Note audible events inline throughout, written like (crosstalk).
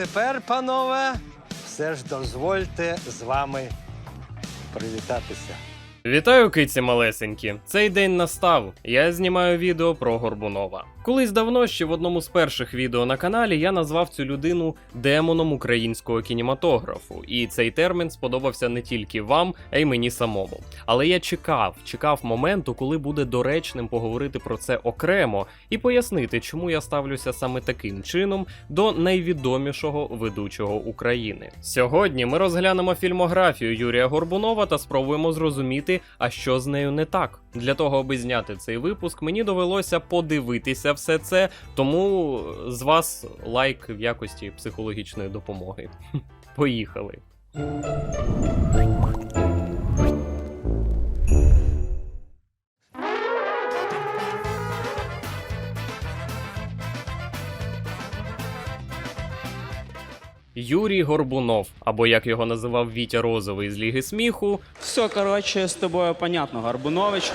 тепер, панове, все ж дозвольте з вами привітатися. Вітаю, киці малесенькі. Цей день настав. Я знімаю відео про Горбунова. Колись давно ще в одному з перших відео на каналі я назвав цю людину демоном українського кінематографу, і цей термін сподобався не тільки вам, а й мені самому. Але я чекав, чекав моменту, коли буде доречним поговорити про це окремо і пояснити, чому я ставлюся саме таким чином до найвідомішого ведучого України. Сьогодні ми розглянемо фільмографію Юрія Горбунова та спробуємо зрозуміти, а що з нею не так. Для того, аби зняти цей випуск, мені довелося подивитися все це, тому з вас лайк в якості психологічної допомоги. (laughs) Поїхали. Юрій Горбунов, або як його називав Вітя Розовий з Ліги сміху, Все, коротше, з тобою понятно, Гарбунович.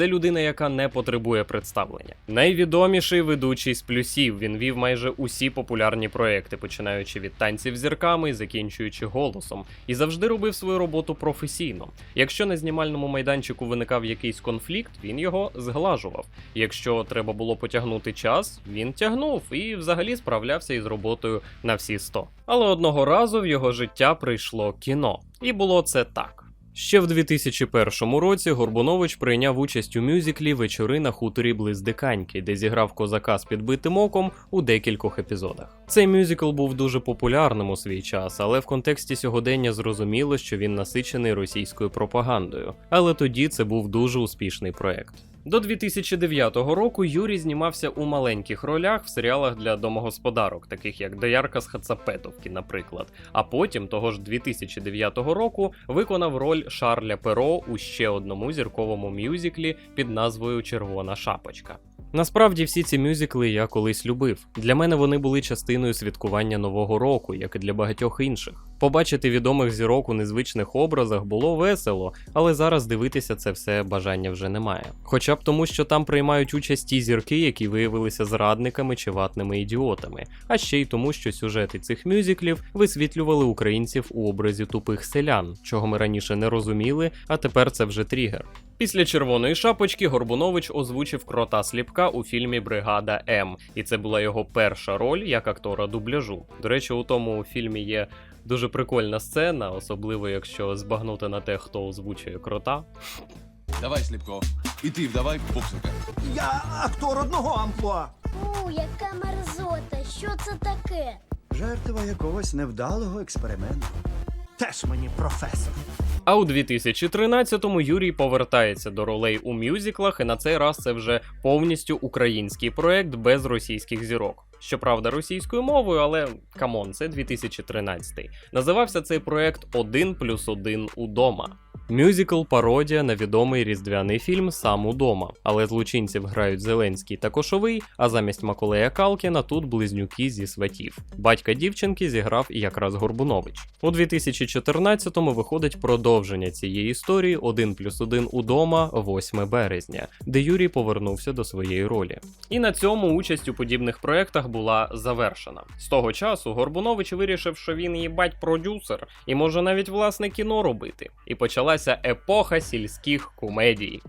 Це людина, яка не потребує представлення. Найвідоміший ведучий з плюсів. Він вів майже усі популярні проекти, починаючи від танців зірками закінчуючи голосом, і завжди робив свою роботу професійно. Якщо на знімальному майданчику виникав якийсь конфлікт, він його зглажував. Якщо треба було потягнути час, він тягнув і взагалі справлявся із роботою на всі 100. Але одного разу в його життя прийшло кіно, і було це так. Ще в 2001 році Горбунович прийняв участь у мюзиклі Вечори на хуторі близ Диканьки, де зіграв козака з підбитим оком у декількох епізодах. Цей мюзикл був дуже популярним у свій час, але в контексті сьогодення зрозуміло, що він насичений російською пропагандою. Але тоді це був дуже успішний проект. До 2009 року Юрій знімався у маленьких ролях в серіалах для домогосподарок, таких як Доярка з Хацапетовки, наприклад. А потім, того ж 2009 року, виконав роль Шарля Перо у ще одному зірковому мюзиклі під назвою Червона шапочка. Насправді всі ці мюзикли я колись любив. Для мене вони були частиною святкування нового року, як і для багатьох інших. Побачити відомих зірок у незвичних образах було весело, але зараз дивитися це все бажання вже немає. Хоча б тому, що там приймають участь ті зірки, які виявилися зрадниками чи ватними ідіотами, а ще й тому, що сюжети цих мюзиклів висвітлювали українців у образі тупих селян, чого ми раніше не розуміли, а тепер це вже тригер. Після червоної шапочки Горбунович озвучив крота сліпка у фільмі Бригада М, і це була його перша роль як актора дубляжу. До речі, у тому фільмі є дуже прикольна сцена, особливо якщо збагнути на те, хто озвучує крота. Давай, Сліпко. І ти вдавай в боксика. Я актор одного амплуа. У, яка мерзота, що це таке? Жертва якогось невдалого експерименту. Теж мені професор. А у 2013-му Юрій повертається до ролей у мюзиклах, і на цей раз це вже повністю український проект без російських зірок. Щоправда, російською мовою, але камон, це 2013. Називався цей проект «Один плюс один удома. Мюзикл пародія на відомий різдвяний фільм Сам удома, але злочинців грають Зеленський та Кошовий, а замість Маколея Калкіна тут близнюки зі сватів. Батька дівчинки зіграв якраз Горбунович. У 2014-му виходить продовження цієї історії «Один плюс один удома 8 березня, де Юрій повернувся до своєї ролі. І на цьому участь у подібних проектах була завершена. З того часу Горбунович вирішив, що він їбать продюсер і може навіть власне кіно робити. І почалася епоха сільських комедій.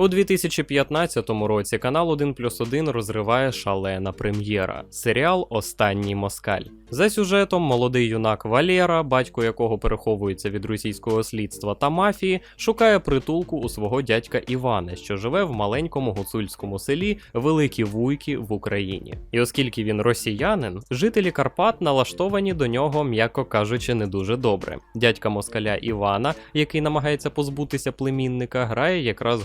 У 2015 році канал 1 плюс 1 розриває шалена прем'єра серіал Останній москаль. За сюжетом молодий юнак Валєра, батько якого переховується від російського слідства та мафії, шукає притулку у свого дядька Івана, що живе в маленькому гуцульському селі Великі Вуйки в Україні. І оскільки він росіянин, жителі Карпат налаштовані до нього, м'яко кажучи, не дуже добре. Дядька москаля Івана, який намагається позбутися племінника, грає якраз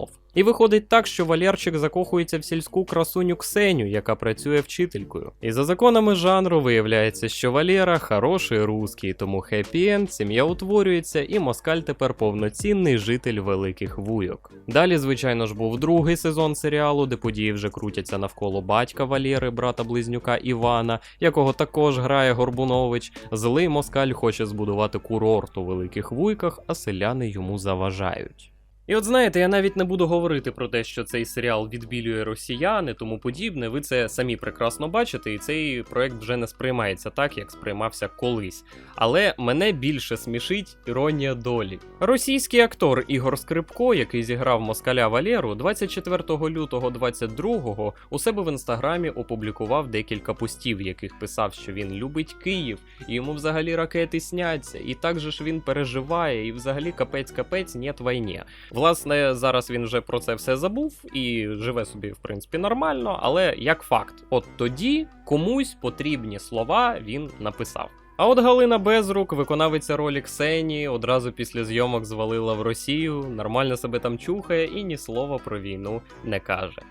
Горбунов. І виходить так, що Валерчик закохується в сільську красуню Ксеню, яка працює вчителькою. І за законами жанру виявляється, що Валера хороший русський, тому хеппі-енд, сім'я утворюється, і москаль тепер повноцінний житель великих вуйок. Далі, звичайно ж, був другий сезон серіалу, де події вже крутяться навколо батька Валєри, брата близнюка Івана, якого також грає Горбунович. Злий москаль хоче збудувати курорт у великих вуйках, а селяни йому заважають. І от знаєте, я навіть не буду говорити про те, що цей серіал відбілює росіян і тому подібне. Ви це самі прекрасно бачите, і цей проект вже не сприймається так, як сприймався колись. Але мене більше смішить іронія долі. Російський актор Ігор Скрипко, який зіграв москаля Валєру, 24 лютого 22-го у себе в інстаграмі опублікував декілька постів, в яких писав, що він любить Київ, і йому взагалі ракети сняться, і так же ж він переживає, і взагалі капець-капець, нет війні. Власне, зараз він вже про це все забув і живе собі, в принципі, нормально, але як факт, от тоді комусь потрібні слова він написав. А от Галина Безрук, виконавиця ролі Ксенії, одразу після зйомок звалила в Росію, нормально себе там чухає і ні слова про війну не каже.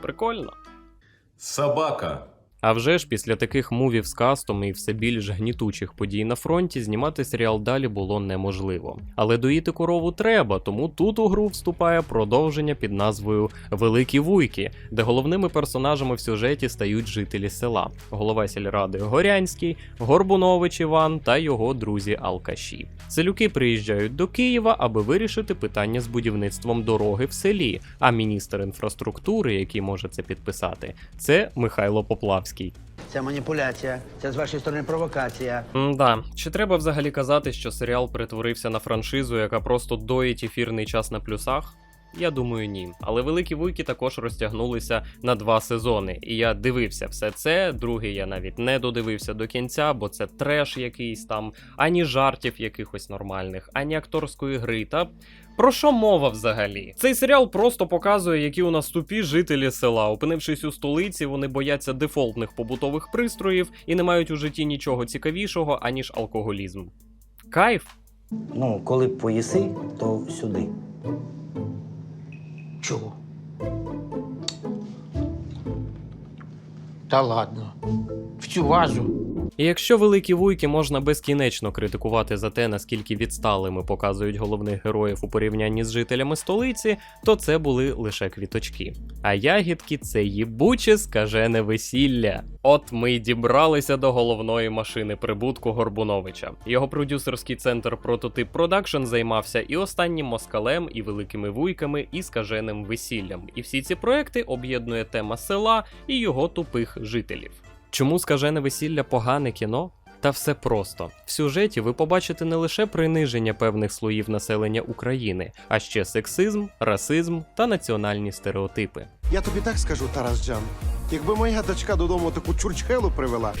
Прикольно. Собака. А вже ж після таких мувів з кастом і все більш гнітучих подій на фронті знімати серіал далі було неможливо. Але доїти корову треба, тому тут у гру вступає продовження під назвою Великі Вуйки, де головними персонажами в сюжеті стають жителі села, голова сільради Горянський, Горбунович Іван та його друзі Алкаші. Селюки приїжджають до Києва, аби вирішити питання з будівництвом дороги в селі. А міністр інфраструктури, який може це підписати, це Михайло Поплавський. Це маніпуляція, це з вашої сторони провокація. Да, чи треба взагалі казати, що серіал перетворився на франшизу, яка просто доїть ефірний час на плюсах? Я думаю, ні. Але великі вуйки також розтягнулися на два сезони. І я дивився все це. Другий я навіть не додивився до кінця, бо це треш якийсь там, ані жартів якихось нормальних, ані акторської гри. Та про що мова взагалі? Цей серіал просто показує, які у нас тупі жителі села. Опинившись у столиці, вони бояться дефолтних побутових пристроїв і не мають у житті нічого цікавішого, аніж алкоголізм. Кайф. Ну, коли поїси, то сюди. Чого? Та ладно. В цю вазу. І якщо великі вуйки можна безкінечно критикувати за те, наскільки відсталими показують головних героїв у порівнянні з жителями столиці, то це були лише квіточки. А ягідки це їбуче скажене весілля. От ми й дібралися до головної машини прибутку Горбуновича. Його продюсерський центр Прототип Продакшн займався і останнім москалем, і великими вуйками, і скаженим весіллям. І всі ці проекти об'єднує тема села і його тупих жителів. Чому скажене весілля погане кіно? Та все просто. В сюжеті ви побачите не лише приниження певних слоїв населення України, а ще сексизм, расизм та національні стереотипи. Я тобі так скажу, Тарас Джан. Якби моя дочка додому таку чурчхелу привела.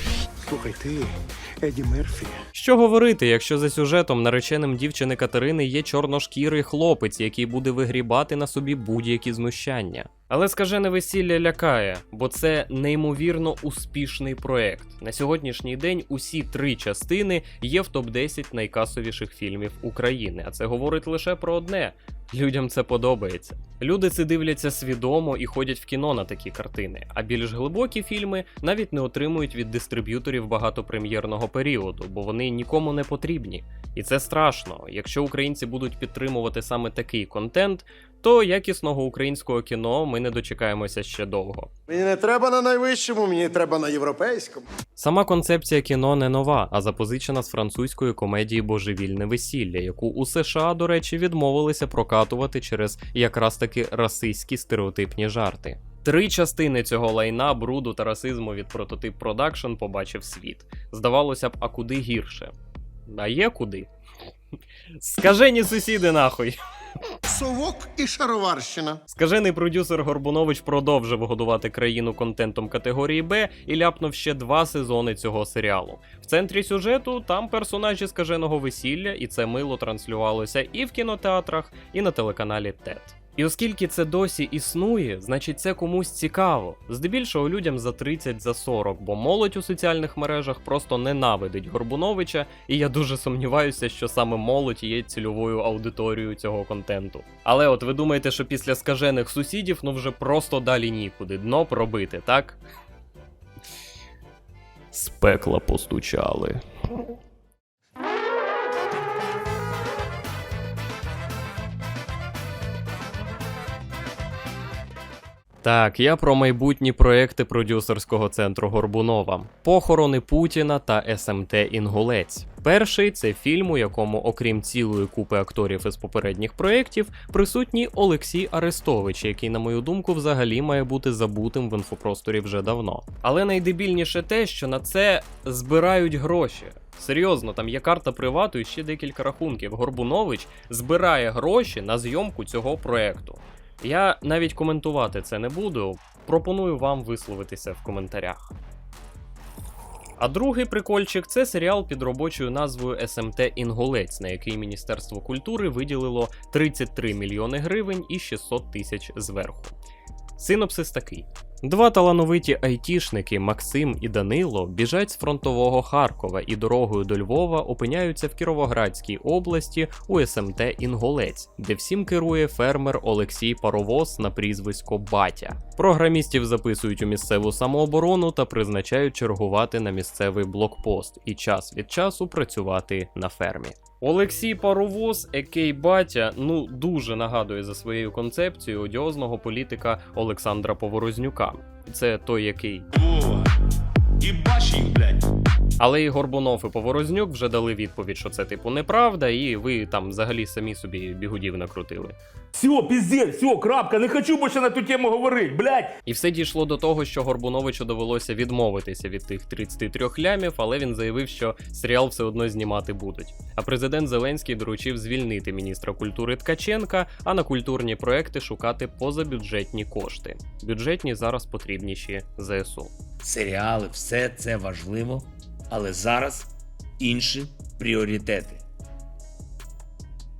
Слухай, ти, Еді Мерфі. Що говорити, якщо за сюжетом нареченим дівчини Катерини є чорношкірий хлопець, який буде вигрібати на собі будь-які знущання. Але скажене весілля лякає, бо це неймовірно успішний проект. На сьогоднішній день усі три частини є в топ-10 найкасовіших фільмів України. А це говорить лише про одне: людям це подобається. Люди це дивляться свідомо і ходять в кіно на такі картини. А більш глибокі фільми навіть не отримують від дистриб'юторів багатопрем'єрного періоду, бо вони нікому не потрібні. І це страшно. Якщо українці будуть підтримувати саме такий контент, то якісного українського кіно ми не дочекаємося ще довго. Мені не треба на найвищому, мені треба на європейському. Сама концепція кіно не нова, а запозичена з французької комедії Божевільне весілля, яку у США, до речі, відмовилися прокатувати через якраз таки расистські стереотипні жарти. Три частини цього лайна, бруду та расизму від прототип Продакшн побачив світ. Здавалося б, а куди гірше? А є куди? Скажені сусіди нахуй. Совок і шароварщина. Скажений продюсер Горбунович продовжив годувати країну контентом категорії Б і ляпнув ще два сезони цього серіалу. В центрі сюжету там персонажі скаженого весілля, і це мило транслювалося і в кінотеатрах, і на телеканалі ТЕТ. І оскільки це досі існує, значить це комусь цікаво. Здебільшого людям за 30 за 40, бо молодь у соціальних мережах просто ненавидить Горбуновича, і я дуже сумніваюся, що саме молодь є цільовою аудиторією цього контенту. Але от ви думаєте, що після скажених сусідів ну вже просто далі нікуди дно пробити, так? З пекла постучали. Так, я про майбутні проекти продюсерського центру Горбунова, похорони Путіна та СМТ Інгулець. Перший це фільм, у якому, окрім цілої купи акторів із попередніх проєктів, присутній Олексій Арестович, який, на мою думку, взагалі має бути забутим в інфопросторі вже давно. Але найдебільніше те, що на це збирають гроші. Серйозно, там є карта привату і ще декілька рахунків. Горбунович збирає гроші на зйомку цього проекту. Я навіть коментувати це не буду. Пропоную вам висловитися в коментарях. А другий прикольчик це серіал під робочою назвою СМТ Інгулець, на який Міністерство культури виділило 33 мільйони гривень і 600 тисяч зверху. Синопсис такий: два талановиті айтішники Максим і Данило біжать з фронтового Харкова і дорогою до Львова опиняються в Кіровоградській області у СМТ Інголець, де всім керує фермер Олексій Паровоз на прізвисько Батя. Програмістів записують у місцеву самооборону та призначають чергувати на місцевий блокпост і час від часу працювати на фермі. Олексій Паровоз, екей Батя, ну дуже нагадує за своєю концепцією одіозного політика Олександра Поворознюка. Це той, який. Але і Горбунов і Поворознюк вже дали відповідь, що це типу неправда, і ви там взагалі самі собі бігудів накрутили. Все, пиздец, все, крапка, не хочу більше на ту тему говорити, блядь. І все дійшло до того, що Горбуновичу довелося відмовитися від тих 33 лямів, але він заявив, що серіал все одно знімати будуть. А президент Зеленський доручив звільнити міністра культури Ткаченка, а на культурні проекти шукати позабюджетні кошти. Бюджетні зараз потрібніші ЗСУ. Серіали, все це важливо, але зараз інші пріоритети.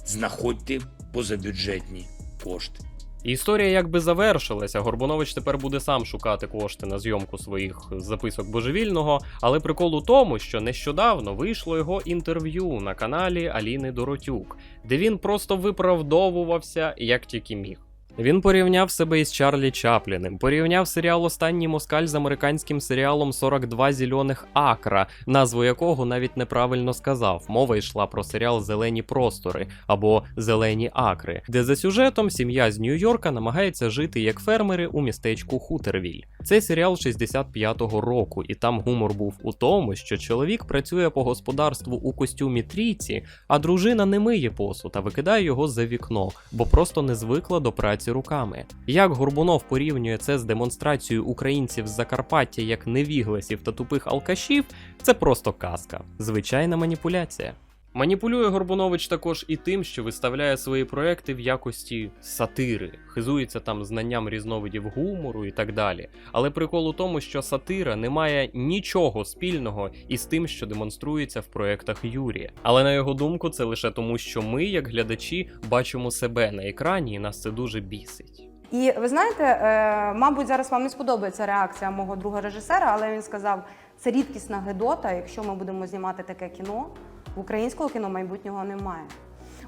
Знаходьте позабюджетні кошти. Історія якби завершилася. Горбунович тепер буде сам шукати кошти на зйомку своїх записок божевільного. Але прикол у тому, що нещодавно вийшло його інтерв'ю на каналі Аліни Доротюк, де він просто виправдовувався як тільки міг. Він порівняв себе із Чарлі Чапліним, порівняв серіал Останній москаль з американським серіалом 42 зелених акра, назву якого навіть неправильно сказав. Мова йшла про серіал Зелені простори або Зелені акри, де за сюжетом сім'я з Нью-Йорка намагається жити як фермери у містечку Хутервіль. Це серіал 65-го року, і там гумор був у тому, що чоловік працює по господарству у костюмі трійці, а дружина не миє посуд, а викидає його за вікно, бо просто не звикла до праці руками. Як Горбунов порівнює це з демонстрацією українців з Закарпаття як невігласів та тупих алкашів, це просто казка, звичайна маніпуляція. Маніпулює Горбунович також і тим, що виставляє свої проекти в якості сатири, хизується там знанням різновидів гумору і так далі. Але прикол у тому, що сатира не має нічого спільного із тим, що демонструється в проектах Юрія. Але на його думку, це лише тому, що ми, як глядачі, бачимо себе на екрані, і нас це дуже бісить. І ви знаєте, е, мабуть, зараз вам не сподобається реакція мого друга режисера, але він сказав, це рідкісна гедота. Якщо ми будемо знімати таке кіно, українського кіно майбутнього немає.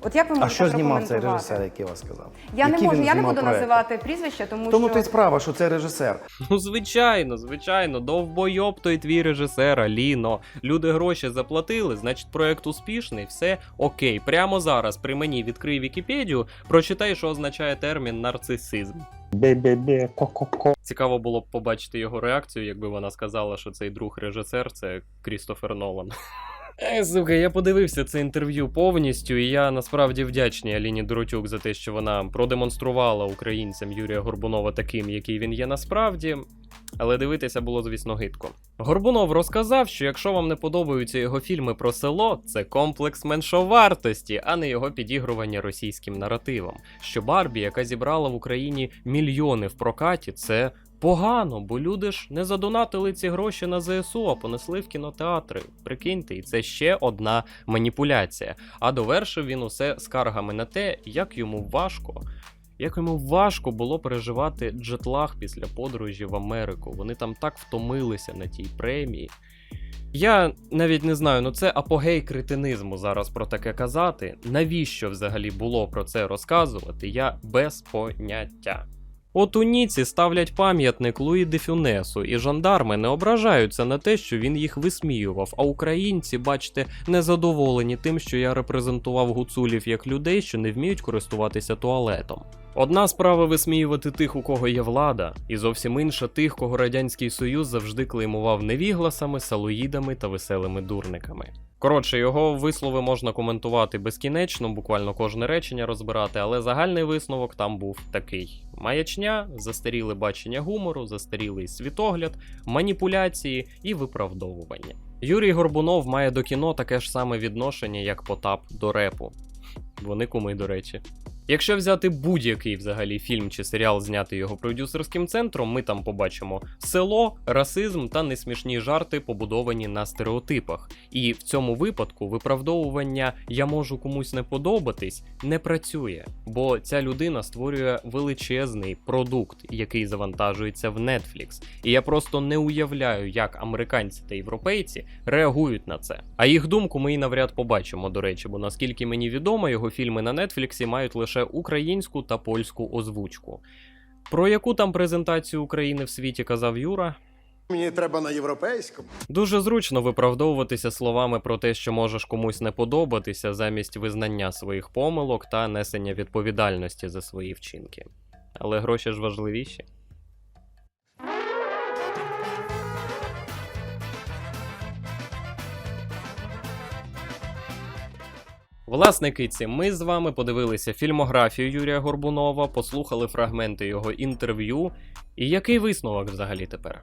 От як ви А що знімав цей режисер, який вас сказав? Я не можу, я не буду проекти? називати прізвище, тому Тому що то й справа, що це режисер. Ну, звичайно, звичайно, довбойоб той твій режисер, Аліно. Люди гроші заплатили, значить проект успішний, все окей. Прямо зараз при мені відкрий Вікіпедію, прочитай, що означає термін нарцисизм. Бе-бе-бе, ко-ко-ко. Цікаво було б побачити його реакцію, якби вона сказала, що цей друг режисер це Крістофер Нолан. Е, я подивився це інтерв'ю повністю, і я насправді вдячний Аліні Доротюк за те, що вона продемонструвала українцям Юрія Горбунова таким, який він є насправді. Але дивитися було, звісно, гидко. Горбунов розказав, що якщо вам не подобаються його фільми про село, це комплекс меншовартості, а не його підігрування російським наративом. Що Барбі, яка зібрала в Україні мільйони в прокаті, це погано, бо люди ж не задонатили ці гроші на ЗСУ, а понесли в кінотеатри. Прикиньте, і це ще одна маніпуляція. А довершив він усе скаргами на те, як йому важко. Як йому важко було переживати джетлаг після подорожі в Америку. Вони там так втомилися на тій премії. Я навіть не знаю, ну це апогей кретинизму зараз про таке казати. Навіщо взагалі було про це розказувати? Я без поняття. От у Ніці ставлять пам'ятник Луї де Фюнесу, і жандарми не ображаються на те, що він їх висміював. А українці, бачите, незадоволені тим, що я репрезентував гуцулів як людей, що не вміють користуватися туалетом. Одна справа висміювати тих, у кого є влада, і зовсім інша тих, кого Радянський Союз завжди клеймував невігласами, салоїдами та веселими дурниками. Коротше, його вислови можна коментувати безкінечно, буквально кожне речення розбирати, але загальний висновок там був такий: маячня, застаріле бачення гумору, застарілий світогляд, маніпуляції і виправдовування. Юрій Горбунов має до кіно таке ж саме відношення, як Потап до репу. Вони куми, до речі. Якщо взяти будь-який взагалі фільм чи серіал, знятий його продюсерським центром, ми там побачимо село, расизм та несмішні жарти, побудовані на стереотипах. І в цьому випадку виправдовування я можу комусь не подобатись не працює, бо ця людина створює величезний продукт, який завантажується в Netflix. І я просто не уявляю, як американці та європейці реагують на це. А їх думку ми і навряд побачимо, до речі, бо наскільки мені відомо, його фільми на Нетфліксі мають лише українську та польську озвучку. Про яку там презентацію України в світі казав Юра? Мені треба на європейському. Дуже зручно виправдовуватися словами про те, що можеш комусь не подобатися, замість визнання своїх помилок та несення відповідальності за свої вчинки. Але гроші ж важливіші. Власне, киці, ми з вами подивилися фільмографію Юрія Горбунова, послухали фрагменти його інтерв'ю. І який висновок взагалі тепер?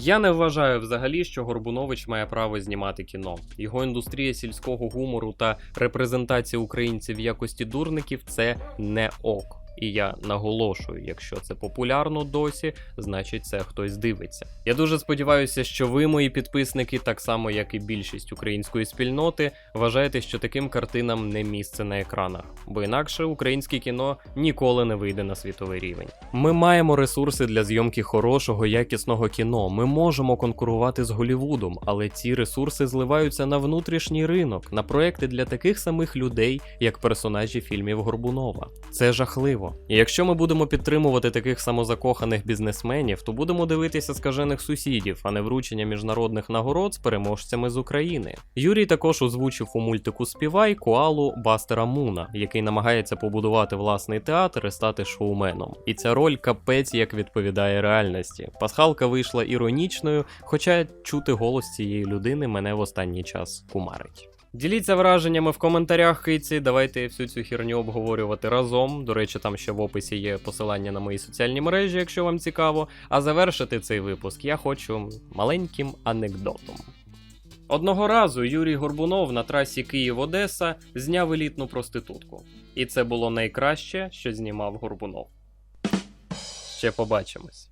Я не вважаю взагалі, що Горбунович має право знімати кіно. Його індустрія сільського гумору та репрезентація українців в якості дурників це не ок. І я наголошую, якщо це популярно досі, значить це хтось дивиться. Я дуже сподіваюся, що ви, мої підписники, так само як і більшість української спільноти, вважаєте, що таким картинам не місце на екранах, бо інакше українське кіно ніколи не вийде на світовий рівень. Ми маємо ресурси для зйомки хорошого, якісного кіно. Ми можемо конкурувати з Голівудом, але ці ресурси зливаються на внутрішній ринок, на проекти для таких самих людей, як персонажі фільмів Горбунова. Це жахливо. І якщо ми будемо підтримувати таких самозакоханих бізнесменів, то будемо дивитися скажених сусідів, а не вручення міжнародних нагород з переможцями з України. Юрій також озвучив у мультику Співай коалу Бастера Муна, який намагається побудувати власний театр і стати шоуменом. І ця роль капець як відповідає реальності. Пасхалка вийшла іронічною, хоча чути голос цієї людини мене в останній час кумарить. Діліться враженнями в коментарях, киці. Давайте всю цю херню обговорювати разом. До речі, там ще в описі є посилання на мої соціальні мережі, якщо вам цікаво. А завершити цей випуск я хочу маленьким анекдотом. Одного разу Юрій Горбунов на трасі Київ-Одеса зняв елітну проститутку. І це було найкраще, що знімав Горбунов. Ще побачимось.